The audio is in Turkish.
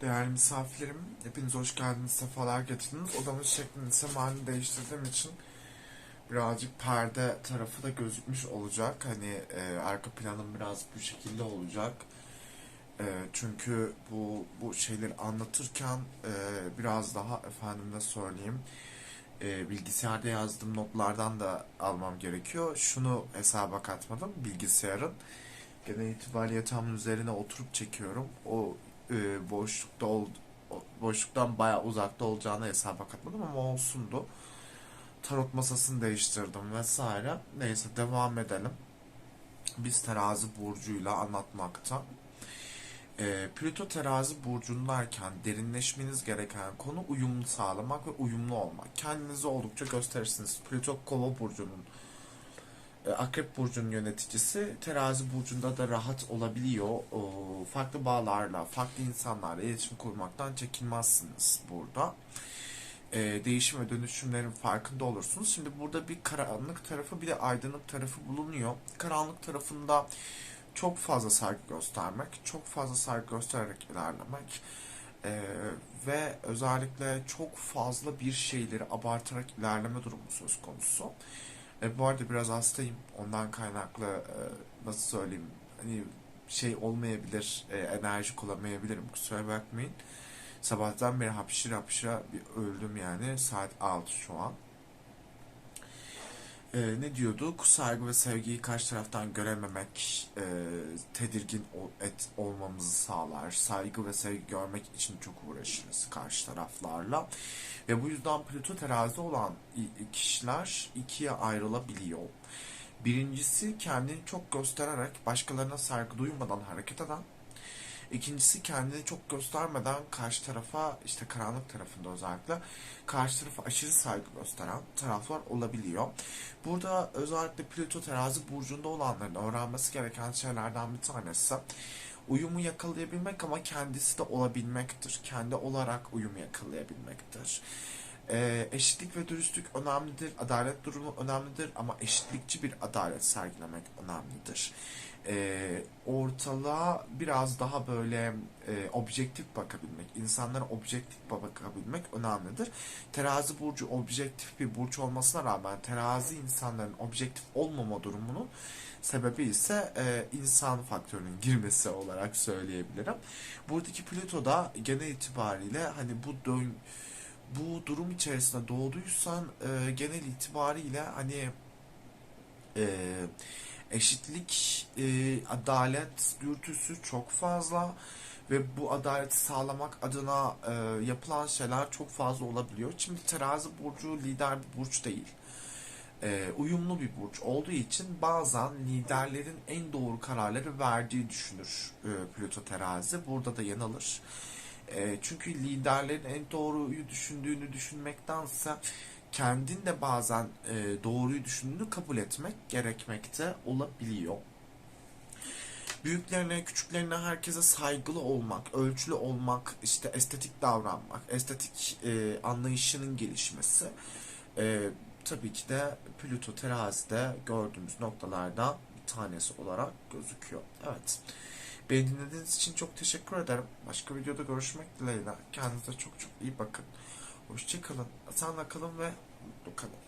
Değerli misafirlerim, hepiniz hoş geldiniz, sefalar getirdiniz. Odamın şeklini, semalini değiştirdiğim için birazcık perde tarafı da gözükmüş olacak. Hani e, arka planım biraz bu şekilde olacak. E, çünkü bu bu şeyleri anlatırken e, biraz daha efendime söyleyeyim e, bilgisayarda yazdığım notlardan da almam gerekiyor. Şunu hesaba katmadım bilgisayarın. Genel itibariyle yatağımın üzerine oturup çekiyorum. O e, boşlukta ol, boşluktan bayağı uzakta olacağını hesaba katmadım ama olsundu. Tarot masasını değiştirdim vesaire. Neyse devam edelim. Biz terazi burcuyla anlatmakta. E, Plüto terazi burcundayken derinleşmeniz gereken konu uyumlu sağlamak ve uyumlu olmak. Kendinizi oldukça gösterirsiniz. Plüto kova burcunun Akrep burcunun yöneticisi terazi burcunda da rahat olabiliyor. Farklı bağlarla, farklı insanlarla iletişim kurmaktan çekinmezsiniz burada. E, değişim ve dönüşümlerin farkında olursunuz. Şimdi burada bir karanlık tarafı bir de aydınlık tarafı bulunuyor. Karanlık tarafında çok fazla saygı göstermek, çok fazla saygı göstererek ilerlemek e, ve özellikle çok fazla bir şeyleri abartarak ilerleme durumu söz konusu. E, bu arada biraz hastayım. Ondan kaynaklı e, nasıl söyleyeyim hani şey olmayabilir, e, enerji olamayabilirim. Kusura bakmayın. Sabahtan beri hapşıra hapşıra bir öldüm yani. Saat 6 şu an. E, ne diyorduk? Saygı ve sevgiyi karşı taraftan görememek e, tedirgin ol- et olmamızı sağlar. Saygı ve sevgi görmek için çok uğraşırız karşı taraflarla. Ve bu yüzden Plüto terazi olan kişiler ikiye ayrılabiliyor. Birincisi kendini çok göstererek başkalarına saygı duymadan hareket eden. İkincisi kendini çok göstermeden karşı tarafa işte karanlık tarafında özellikle karşı tarafa aşırı saygı gösteren taraflar olabiliyor. Burada özellikle Plüto terazi burcunda olanların öğrenmesi gereken şeylerden bir tanesi uyumu yakalayabilmek ama kendisi de olabilmektir. Kendi olarak uyumu yakalayabilmektir. Ee, eşitlik ve dürüstlük önemlidir. Adalet durumu önemlidir ama eşitlikçi bir adalet sergilemek önemlidir. Ee, ortalığa biraz daha böyle e, objektif bakabilmek, insanlara objektif bakabilmek önemlidir. Terazi burcu objektif bir burç olmasına rağmen terazi insanların objektif olmama durumunun sebebi ise e, insan faktörünün girmesi olarak söyleyebilirim. Buradaki Plüto da genel itibariyle hani bu dön bu durum içerisinde doğduysan e, genel itibariyle hani e, eşitlik, e, adalet dürtüsü çok fazla ve bu adaleti sağlamak adına e, yapılan şeyler çok fazla olabiliyor. Şimdi terazi burcu lider bir burç değil. E, uyumlu bir burç olduğu için bazen liderlerin en doğru kararları verdiği düşünür e, Plüto terazi. Burada da yanılır. E, çünkü liderlerin en doğruyu düşündüğünü düşünmektense kendin de bazen e, doğruyu düşündüğünü kabul etmek gerekmekte olabiliyor. Büyüklerine, küçüklerine, herkese saygılı olmak, ölçülü olmak, işte estetik davranmak, estetik e, anlayışının gelişmesi e, tabii ki de Plüto terazide gördüğümüz noktalardan bir tanesi olarak gözüküyor. Evet. Beni dinlediğiniz için çok teşekkür ederim. Başka videoda görüşmek dileğiyle. Kendinize çok çok iyi bakın. Hoşçakalın. Sağlıkla kalın ve mutlu kalın.